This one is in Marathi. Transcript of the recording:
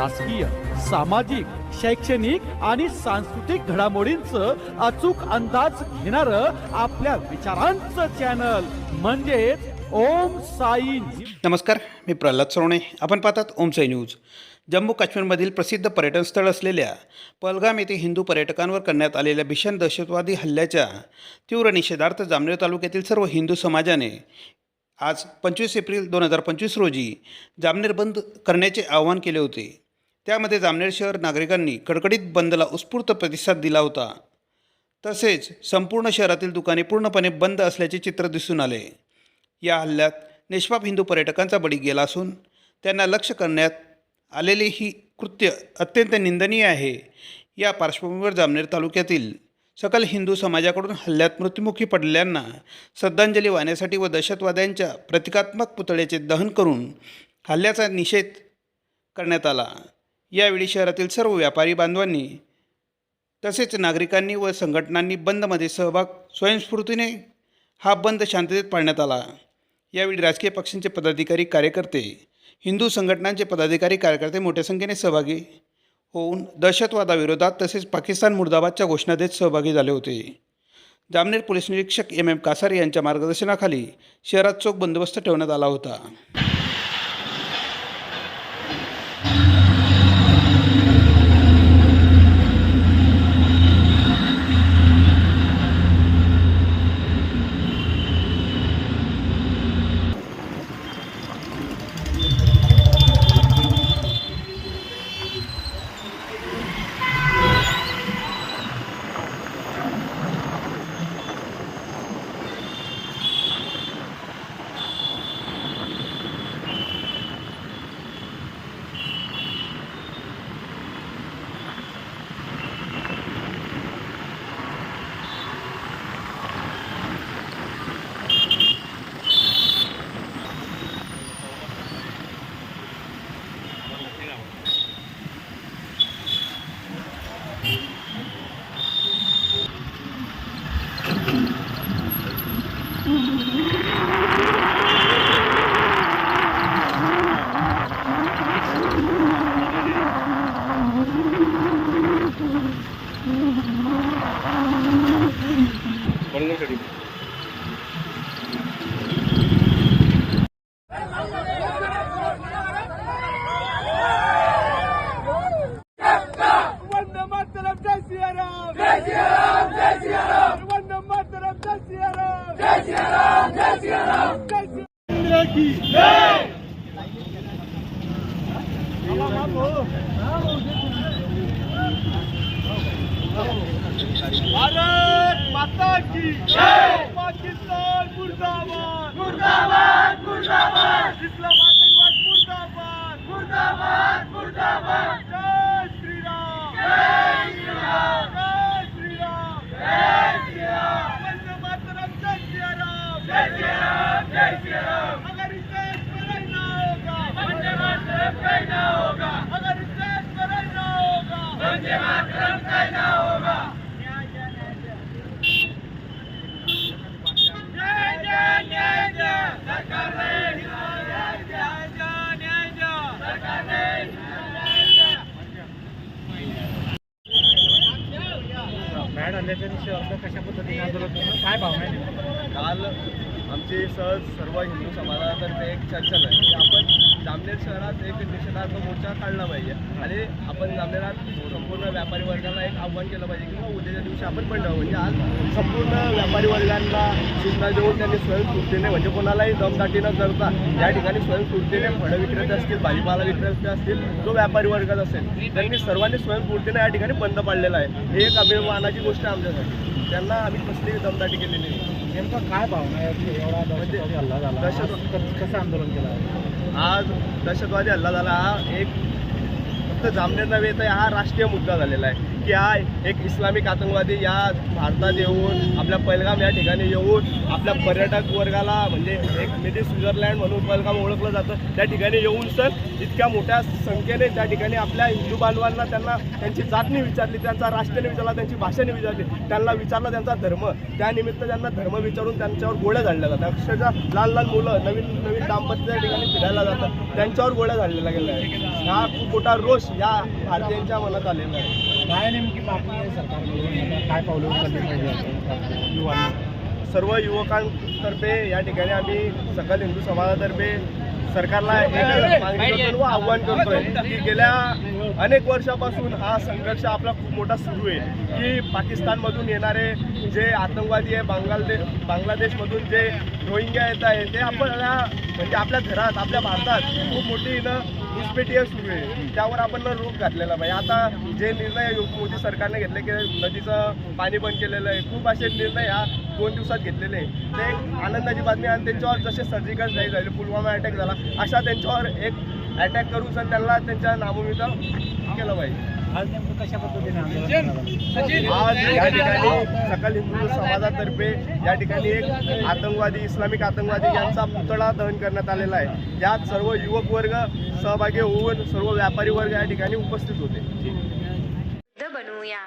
राजकीय सामाजिक शैक्षणिक आणि सांस्कृतिक घडामोडींचं अचूक अंदाज घेणार आपल्या विचारांचं चॅनल म्हणजेच ओम साई नमस्कार मी प्रल्हाद सोवणे आपण पाहतात ओम साई न्यूज. जम्मू काश्मीरमधील प्रसिद्ध पर्यटनस्थळ असलेल्या पलगाम येथे हिंदू पर्यटकांवर करण्यात आलेल्या भीषण दहशतवादी हल्ल्याच्या तीव्र निषेधार्थ जामनेर तालुक्यातील सर्व हिंदू समाजाने आज पंचवीस एप्रिल दोन हजार पंचवीस रोजी जामनेर बंद करण्याचे आवाहन केले होते. त्यामध्ये जामनेर शहर नागरिकांनी कडकडीत बंदला उत्स्फूर्त प्रतिसाद दिला होता. तसेच संपूर्ण शहरातील दुकाने पूर्णपणे बंद असल्याचे चित्र दिसून आले. या हल्ल्यात निष्पाप हिंदू पर्यटकांचा बळी गेला असून त्यांना लक्ष करण्यात आलेले ही कृत्य अत्यंत निंदनीय आहे. या पार्श्वभूमीवर जामनेर तालुक्यातील सकल हिंदू समाजाकडून हल्ल्यात मृत्युमुखी पडलेल्यांना श्रद्धांजली वाहण्यासाठी व दहशतवाद्यांच्या प्रतिकात्मक पुतळ्याचे दहन करून हल्ल्याचा निषेध करण्यात आला. यावेळी शहरातील सर्व व्यापारी बांधवांनी तसेच नागरिकांनी व संघटनांनी बंदमध्ये सहभाग स्वयंस्फूर्तीने हा बंद शांततेत पाळण्यात आला. यावेळी राजकीय पक्षांचे पदाधिकारी कार्यकर्ते हिंदू संघटनांचे पदाधिकारी कार्यकर्ते मोठ्या संख्येने सहभागी होऊन दहशतवादाविरोधात तसेच पाकिस्तान मुर्दाबादच्या घोषणा देत सहभागी झाले होते. जामनेर पोलीस निरीक्षक एम एम कासारे यांच्या मार्गदर्शनाखाली शहरात चोख बंदोबस्त ठेवण्यात आला होता. भारत माता की मॅड आल्याच्या दिवशी कशा पद्धतीने आंदोलन काय भावना आहे काल आमची सहज सर्व हिंदू समाजातर्फे एक चर्चा झाली की आपण जामनेर शहरात एक निषेधार्थ मोर्चा काढला पाहिजे. आणि आपण जामनेरात संपूर्ण व्यापारी वर्गाला एक आव्हान केलं पाहिजे किंवा उद्याच्या दिवशी आपण पण जाऊ म्हणजे आज संपूर्ण व्यापारी वर्गांना सूचना देऊन त्यांनी स्वयंस्फूर्तीने म्हणजे कोणालाही दमदाटी न करता या ठिकाणी स्वयंस्फूर्तीने फळं विक्रेते असतील भाजीपाला विक्रेते असतील जो व्यापारी वर्गात असेल त्यांनी सर्वांनी स्वयंस्फूर्तीने या ठिकाणी बंद पाडलेला आहे. हे एक अभिमानाची गोष्ट आहे आमच्यासाठी. त्यांना आम्ही कसली दमदाटी केलेली नाही. नेमकं काय भावना आहे? की एवढा दहशतवादी हल्ला झाला. दहशत- कसं आंदोलन केलं आज दहशतवादी हल्ला झाला. हा एक फक्त जामनेर नव्हे तर हा राष्ट्रीय मुद्दा झालेला आहे. क्या एक इस्लामिक आतंकवादी या भारतात येऊन आपल्या पहलगाम या ठिकाणी येऊन आपल्या पर्यटक वर्गाला म्हणजे एक मिनी स्वित्झर्लँड म्हणून पहलगाम ओळखलं जातं त्या ठिकाणी येऊन सर इतक्या मोठ्या संख्येने त्या ठिकाणी आपल्या हिंदू बांधवांना त्यांना त्यांची जातनी विचारली त्यांचा राष्ट्रने विचारला त्यांची भाषेने विचारली त्यांना विचारला त्यांचा धर्म. त्यानिमित्त त्यांना धर्म विचारून त्यांच्यावर गोळ्या झाडल्या जातात. अक्षरशः लहान लहान मुलं नवीन नवीन दाम्पत्य त्या ठिकाणी फिरायला जातात. त्यांच्यावर गोळ्या झाडलेल्या गेल्या आहे हा खूप मोठा रोष या भारतीयांच्या मनात आलेला आहे. काय नेमकी मागणी आहे सरकारकडून आता काय पावलं उचलली पाहिजे युवांनी. सर्व युवकांतर्फे या ठिकाणी आम्ही सकल हिंदू समाजातर्फे सरकारला एक आव्हान करतोय की गेल्या अनेक वर्षापासून हा संघर्ष आपला खूप मोठा सुरू आहे. की पाकिस्तानमधून येणारे जे आतंकवादी आहे बांगलादेश बांगलादेशमधून जे रोहिंग्या येत आहे ते आपल्याला म्हणजे आपल्या घरात आपल्या भारतात खूप मोठी इथं घुसपेटी सुरू आहे त्यावर आपण न रोख घातलेला पाहिजे. आता जे निर्णय मोदी सरकारने घेतले की नदीचं पाणी बंद केलेलं आहे खूप असे निर्णय ह्या दोन दिवसात घेतलेले आहे. ते एक आनंदाची बातमी आणि त्यांच्यावर जसे सर्जिकल स्ट्राईक झाले पुलवामा अटॅक झाला अशा त्यांच्यावर एक अटॅक करून सर त्यांना त्यांच्या नामोमित केलं पाहिजे. आज नेमकं कशा पद्धतीने आंदोलन करणार आहात? आज या ठिकाणी सकल हिंदू समाजातर्फे या ठिकाणी एक आतंकवादी इस्लामिक आतंकवादी यांचा पुतळा दहन करण्यात आलेला आहे. यात सर्व युवक वर्ग सहभागी होऊन सर्व व्यापारी वर्ग या ठिकाणी उपस्थित होते. बनवूया